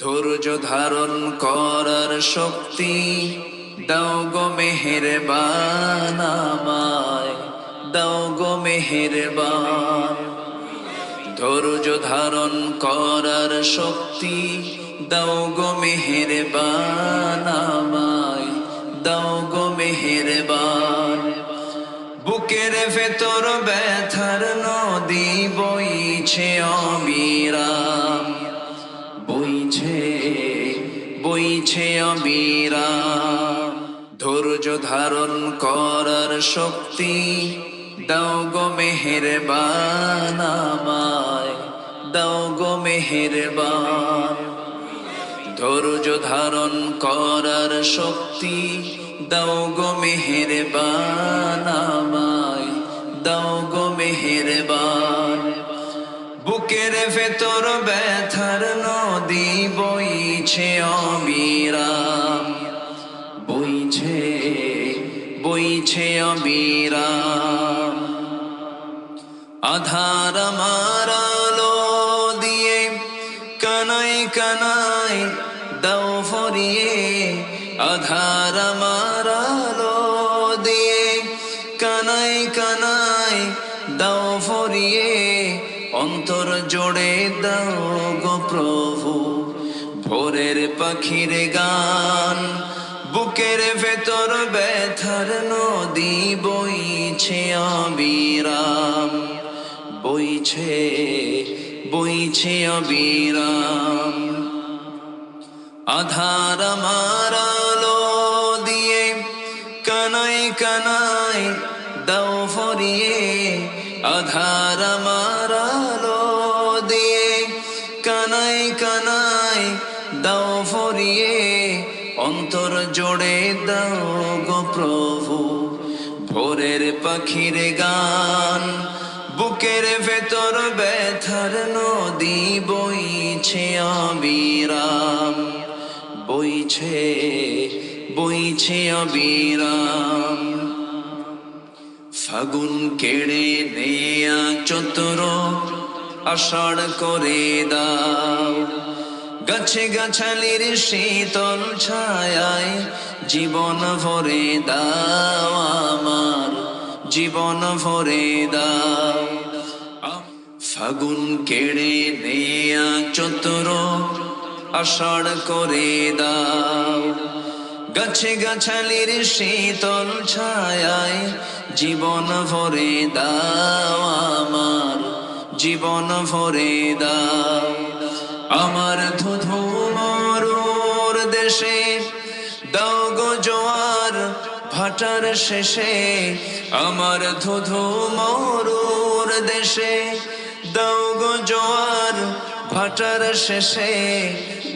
ধৈর্য ধারণ করার শক্তি দাও গো মেহের বানামায় দাও গো মেহের ধৈর্য ধারণ করার শক্তি দাও গো মেহের বানামায় দাও গো মেহের বুকের ভেতর ব্যথার নদী বইছে অবিরাম বইছে অবিরাম ধৈর্য ধারণ করার শক্তি দাও গো মেহের বানামায় দাও গো মেহের ধৈর্য ধারণ করার শক্তি দাও গো মেহের বানামায় দাও গো মেহের বুকের ভেতর ব্যথার নদী বইছে অবিরাম বইছে বইছে অবিরাম আধার মারালো দিয়ে কানাই কানাই দাও ফরিয়ে আধার জোড়ে দাও গো প্রভু, ভোরের পাখির গান। বুকের ভেতর ব্যথার নদী বইছে অবিরাম, বইছে বইছে অবিরাম। আধার মারালো দিয়ে কানাই কানাই দাও ফরিয়ে আধার কানাই কানাই, দাও ফরিয়ে, অন্তর জোড়ে দাও গো প্রভু। ভোরের পাখির গান, বুকের ভেতর ব্যথার নদী বইছে অবিরাম। বইছে বইছে অবিরাম। ফাগুন কেড়ে নেয়া চতুর আষাঢ় করে দাও। গাছে গাছালির শীতল ছায়ায় জীবন ভরে দাও আমার, জীবন ভরে দাও। ফাগুন কেড়ে নেয়া চতুর আষাঢ় করে দাও। গাছে গাছালির শীতল ছায়ায় জীবন ভরে দাও আমার জীবন ভরে আমার ধুধু মরুর দেশে দাও জোয়ার ভাটার শেষে। আমার ধুধু মরুর দেশে দাও জোয়ার ভাটার শেষে।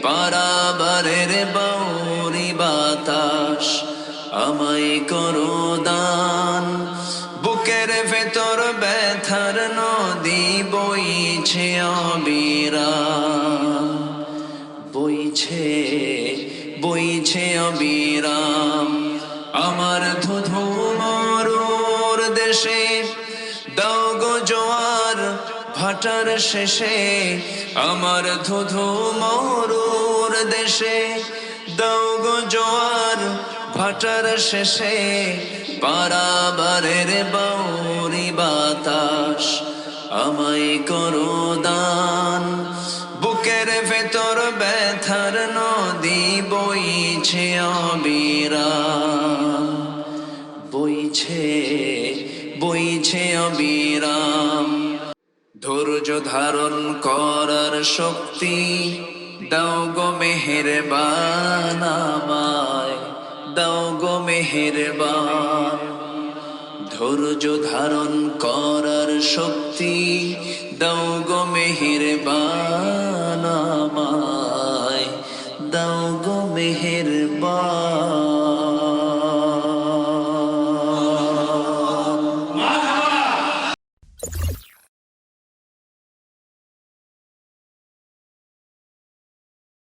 পারাবারের বাউরি বাতাস আমায় করো দান। বুকের ভেতর ব্যথার নদী বইছে অবিরাম বইছে বইছে অবিরাম আমার ধুধু মরুর দেশে, দাও গো জোয়ার ভাটার শেষে। আমার ধুধু মরুর দেশে, দাও গো জোয়ার ভাটার শেষে। পারাবারের বাউরি বাতাস আমায় করো দান। বুকের ভেতর ব্যথার নদী বইছে অবিরাম বইছে বইছে অবিরাম। ধৈর্য ধারণ করার শক্তি দাও গো মেহের বানামায় দাও গো মেহের ধৈর্য ধারণ করার শক্তি দাও গো মেহের বানামায় দাও গো মেহের